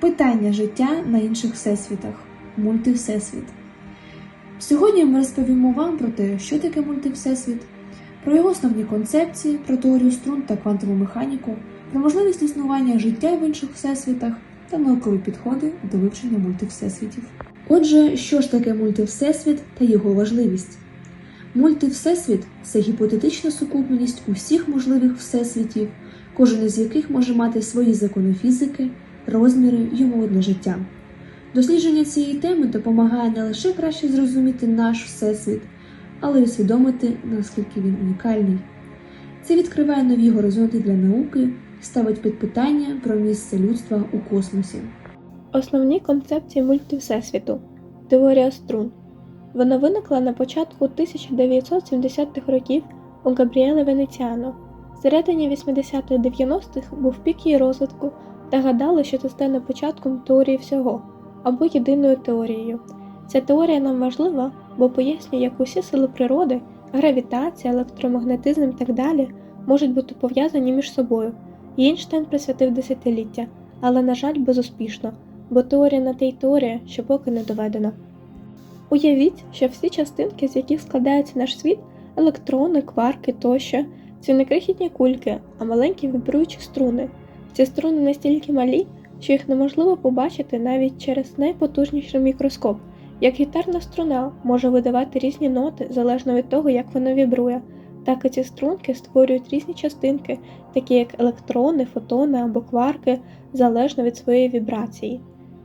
Питання життя на інших всесвітах. Мультивсесвіт. Сьогодні ми розповімо вам про те, що таке мультивсесвіт, про його основні концепції, про теорію струн та квантову механіку, про можливість існування життя в інших всесвітах та наукові підходи до вивчення мультивсесвітів. Отже, що ж таке мультивсесвіт та його важливість? Мультивсесвіт це гіпотетична сукупність усіх можливих всесвітів, кожен із яких може мати свої закони фізики, розміри й умови для життя. Дослідження цієї теми допомагає не лише краще зрозуміти наш всесвіт, але й усвідомити, наскільки він унікальний. Це відкриває нові горизонти для науки ставить під питання про місце людства у космосі. Основні концепції мультивсесвіту. Теорія струн. Вона виникла на початку 1970-х років у Габріеле Венеціано. Всередині 80-х-90-х був пік її розвитку та гадали, що це стане початком теорії всього або єдиною теорією. Ця теорія нам важлива, бо пояснює, як усі сили природи, гравітація, електромагнетизм і так далі можуть бути пов'язані між собою. Ейнштейн присвятив десятиліття, але, на жаль, безуспішно, бо теорія на те й теорія, що поки не доведена. Уявіть, що всі частинки, з яких складається наш світ, електрони, кварки тощо, це не крихітні кульки, а маленькі вібруючі струни. Ці струни настільки малі, що їх неможливо побачити навіть через найпотужніший мікроскоп. Як гітарна струна може видавати різні ноти залежно від того, як вона вібрує, так і ці струнки створюють різні частинки, такі як електрони, фотони або кварки, залежно від своєї вібрації.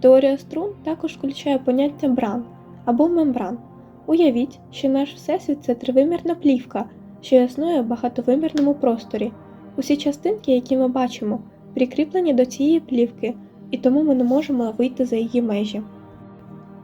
Теорія струн також включає поняття бран або мембран. Уявіть, що наш всесвіт це тривимірна плівка, що існує в багатовимірному просторі. Усі частинки, які ми бачимо, прикріплені до цієї плівки, і тому ми не можемо вийти за її межі.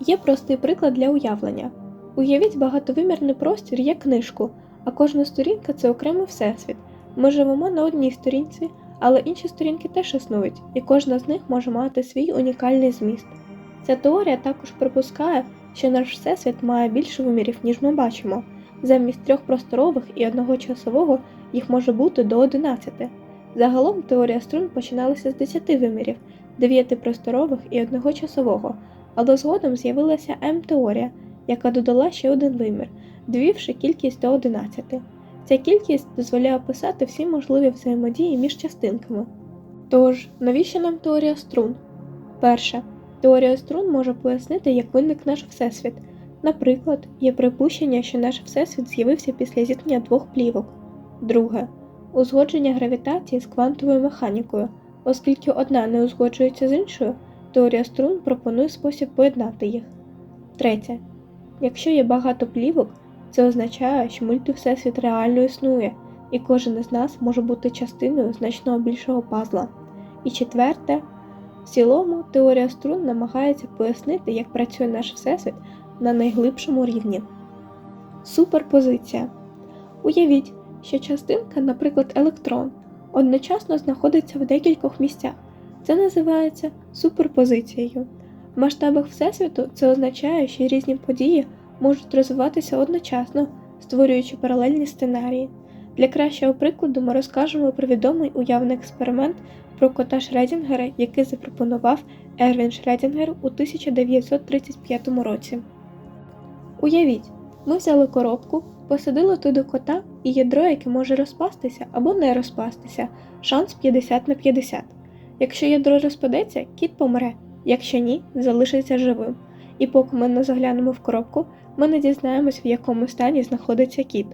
Є простий приклад для уявлення. Уявіть багатовимірний простір як книжку, а кожна сторінка це окремий всесвіт. Ми живемо на одній сторінці, але інші сторінки теж існують, і кожна з них може мати свій унікальний зміст. Ця теорія також припускає, що наш всесвіт має більше вимірів, ніж ми бачимо. Замість трьох просторових і одного часового їх може бути до 11. Загалом теорія струн починалася з 10 вимірів, 9 просторових і одного часового, але згодом з'явилася М-теорія, яка додала ще один вимір, довівши кількість до 11. Ця кількість дозволяє описати всі можливі взаємодії між частинками. Тож, навіщо нам теорія струн? Перше. Теорія струн може пояснити, як виник наш всесвіт. Наприклад, є припущення, що наш всесвіт з'явився після зіткнення двох плівок. Друге узгодження гравітації з квантовою механікою, оскільки одна не узгоджується з іншою, теорія струн пропонує спосіб поєднати їх. Третє. Якщо є багато плівок, це означає, що мультивсесвіт реально існує, і кожен із нас може бути частиною значного більшого пазла. І четверте, в цілому теорія струн намагається пояснити, як працює наш всесвіт на найглибшому рівні. Суперпозиція. Уявіть, що частинка, наприклад, електрон, одночасно знаходиться в декількох місцях. Це називається суперпозицією. В масштабах Всесвіту це означає, що різні події можуть розвиватися одночасно, створюючи паралельні сценарії. Для кращого прикладу ми розкажемо про відомий уявний експеримент про кота Шредінгера, який запропонував Ервін Шредінгер у 1935 році. Уявіть, ми взяли коробку, посадили туди кота і ядро, яке може розпастися або не розпастися, шанс 50 на 50. Якщо ядро розпадеться, кіт помре, якщо ні, залишиться живим. І поки ми не заглянемо в коробку, ми не дізнаємось, в якому стані знаходиться кіт.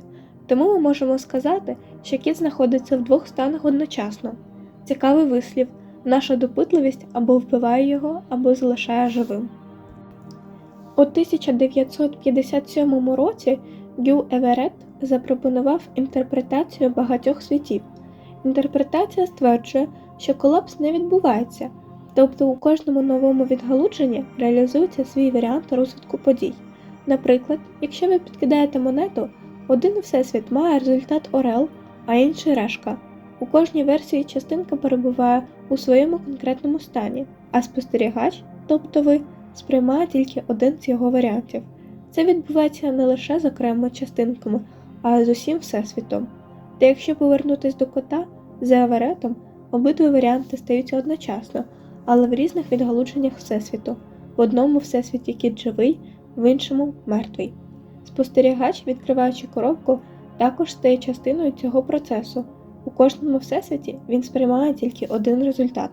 Тому ми можемо сказати, що кіт знаходиться в двох станах одночасно. Цікавий вислів, наша допитливість або вбиває його, або залишає живим. У 1957 році Гю Еверет запропонував інтерпретацію багатьох світів. Інтерпретація стверджує, що колапс не відбувається, тобто у кожному новому відгалудженні реалізується свій варіант розвитку подій. Наприклад, якщо ви підкидаєте монету, один всесвіт має результат Орел, а інший решка. У кожній версії частинка перебуває у своєму конкретному стані, а спостерігач, тобто ви, сприймає тільки один з його варіантів. Це відбувається не лише з окремими частинками, а й з усім всесвітом. Та якщо повернутися до кота за аверетом, обидва варіанти стаються одночасно, але в різних відгалудженнях Всесвіту. В одному всесвіті кіт живий, в іншому мертвий. Спостерігач, відкриваючи коробку, також стає частиною цього процесу. У кожному всесвіті він сприймає тільки один результат.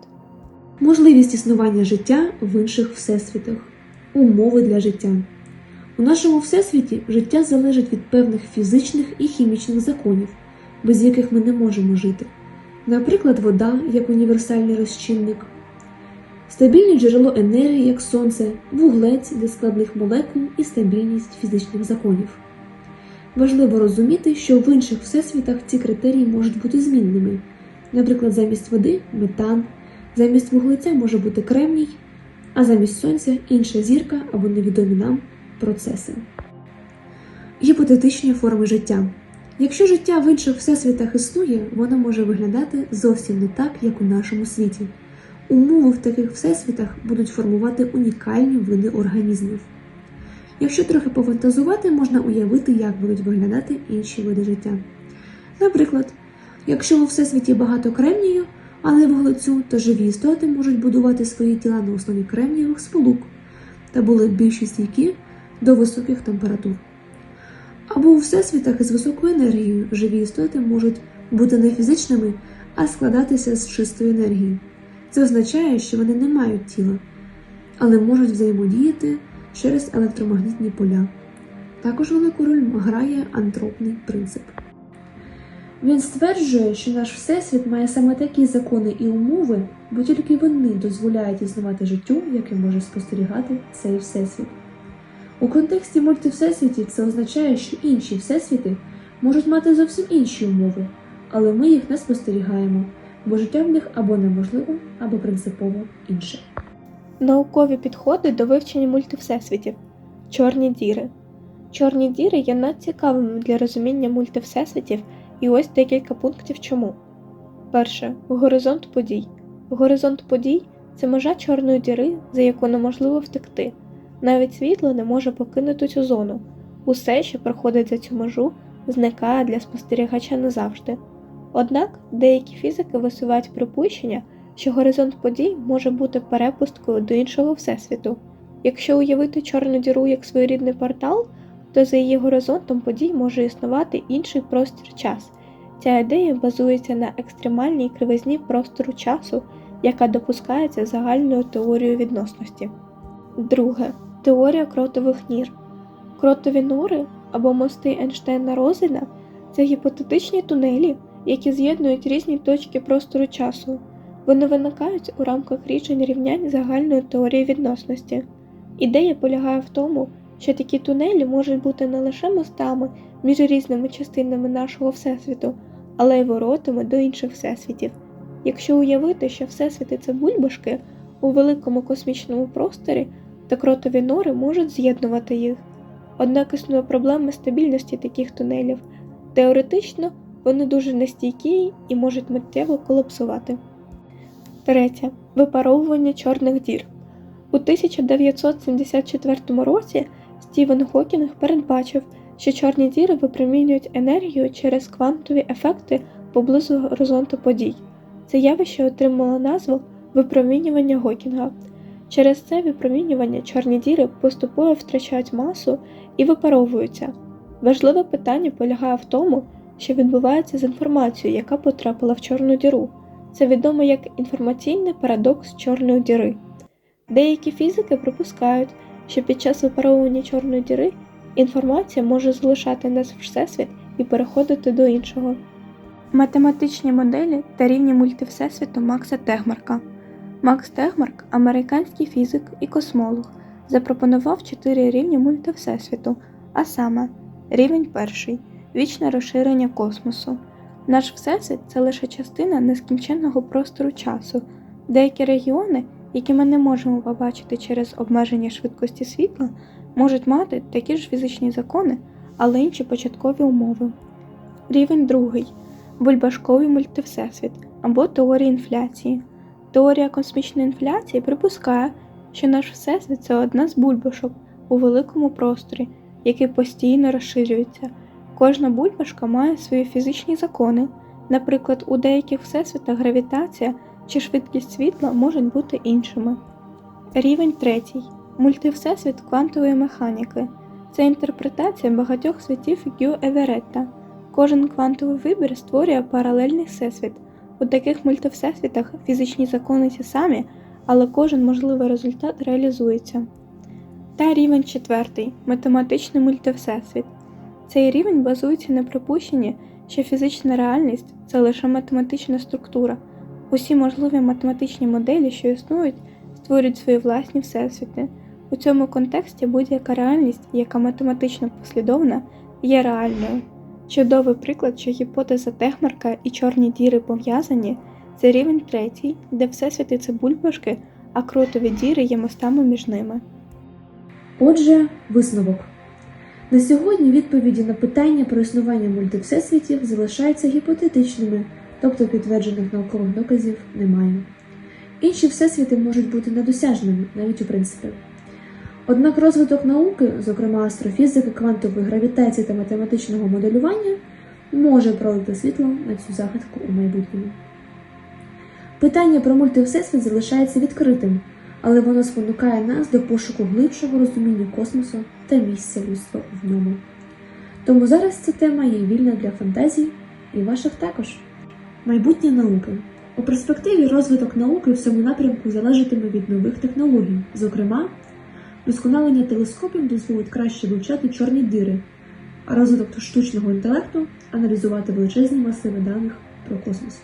Можливість існування життя в інших всесвітах, умови для життя. У нашому всесвіті життя залежить від певних фізичних і хімічних законів, без яких ми не можемо жити. Наприклад, вода як універсальний розчинник, стабільне джерело енергії, як сонце, вуглець для складних молекул і стабільність фізичних законів. Важливо розуміти, що в інших всесвітах ці критерії можуть бути змінними. Наприклад, замість води метан, замість вуглеця може бути кремній, а замість сонця інша зірка або невідомі нам процеси. Гіпотетичні форми життя. Якщо життя в інших всесвітах існує, воно може виглядати зовсім не так, як у нашому світі. Умови в таких всесвітах будуть формувати унікальні види організмів. Якщо трохи пофантазувати, можна уявити, як будуть виглядати інші види життя. Наприклад, якщо у всесвіті багато кремнію, а не вуглецю, то живі істоти можуть будувати свої тіла на основі кремнієвих сполук та були більш стійкі до високих температур. Або у всесвітах із високою енергією живі істоти можуть бути не фізичними, а складатися з чистої енергії. Це означає, що вони не мають тіла, але можуть взаємодіяти через електромагнітні поля. Також велику роль грає антропний принцип. Він стверджує, що наш всесвіт має саме такі закони і умови, бо тільки вони дозволяють існувати життю, яке може спостерігати цей всесвіт. У контексті мультивсесвітів це означає, що інші всесвіти можуть мати зовсім інші умови, але ми їх не спостерігаємо, бо життя в них або неможливо, або принципово інше. Наукові підходи до вивчення мультивсесвітів. Чорні діри. Чорні діри є надцікавими для розуміння мультивсесвітів, і ось декілька пунктів чому. Перше. Горизонт подій. Горизонт подій це межа чорної діри, за яку неможливо втекти. Навіть світло не може покинути цю зону. Усе, що проходить за цю межу, зникає для спостерігача назавжди. Однак деякі фізики висувають припущення, що горизонт подій може бути перепусткою до іншого всесвіту. Якщо уявити чорну діру як своєрідний портал, то за її горизонтом подій може існувати інший простір час. Ця ідея базується на екстремальній кривизні простору часу, яка допускається загальною теорією відносності. Друге теорія кротових нір. Кротові нори або мости Ейнштейна Розена це гіпотетичні тунелі, які з'єднують різні точки простору часу. Вони виникають у рамках рішень рівнянь загальної теорії відносності. Ідея полягає в тому, що такі тунелі можуть бути не лише мостами між різними частинами нашого всесвіту, але й воротами до інших всесвітів. Якщо уявити, що всесвіти це бульбашки у великому космічному просторі, то кротові нори можуть з'єднувати їх. Однак існує проблема стабільності таких тунелів. Теоретично вони дуже нестійкі і можуть миттєво колапсувати. Третє. Випаровування чорних дір. У 1974 році Стівен Хокінг передбачив, що чорні діри випромінюють енергію через квантові ефекти поблизу горизонту подій. Це явище отримало назву випромінювання Гокінга. Через це випромінювання чорні діри поступово втрачають масу і випаровуються. Важливе питання полягає в тому, що відбувається з інформацією, яка потрапила в чорну діру. Це відомо як інформаційний парадокс чорної діри. Деякі фізики припускають, що під час випаровування чорної діри інформація може залишати нас в всесвіт і переходити до іншого. Математичні моделі та рівні мультивсесвіту Макса Тегмарка. Макс Тегмарк, американський фізик і космолог, запропонував чотири рівні мультивсесвіту, а саме рівень перший вічне розширення космосу. Наш всесвіт це лише частина нескінченного простору часу. Деякі регіони, які ми не можемо побачити через обмеження швидкості світла, можуть мати такі ж фізичні закони, але інші початкові умови. Рівень другий бульбашковий мультивсесвіт або теорія інфляції. Теорія космічної інфляції припускає, що наш всесвіт це одна з бульбашок у великому просторі, який постійно розширюється. Кожна бульбашка має свої фізичні закони. Наприклад, у деяких всесвітах гравітація чи швидкість світла можуть бути іншими. Рівень третій мультивсесвіт квантової механіки. Це інтерпретація багатьох світів Гю Еверетта. Кожен квантовий вибір створює паралельний всесвіт. У таких мультивсесвітах фізичні закони ті самі, але кожен можливий результат реалізується. Та рівень четвертий математичний мультивсесвіт. Цей рівень базується на припущенні, що фізична реальність це лише математична структура. Усі можливі математичні моделі, що існують, створюють свої власні всесвіти. У цьому контексті будь-яка реальність, яка математично послідовна, є реальною. Чудовий приклад, що гіпотеза Техмарка і чорні діри пов'язані, це рівень третій, де всесвіти це бульбашки, а кротові діри є мостами між ними. Отже, висновок. На сьогодні відповіді на питання про існування мультивсесвітів залишаються гіпотетичними, тобто підтверджених наукових доказів немає. Інші всесвіти можуть бути недосяжними, навіть у принципі. Однак розвиток науки, зокрема астрофізики, квантової гравітації та математичного моделювання, може пролити світло на цю загадку у майбутньому. Питання про мультивсесвіт залишається відкритим, але воно спонукає нас до пошуку глибшого розуміння космосу та місця людства в ньому. Тому зараз ця тема є вільна для фантазій і ваших також. Майбутнє науки. У перспективі розвиток науки в цьому напрямку залежатиме від нових технологій. Зокрема, досконалення телескопів дозволить краще вивчати чорні дири, а розвиток штучного інтелекту аналізувати величезні масиви даних про космос.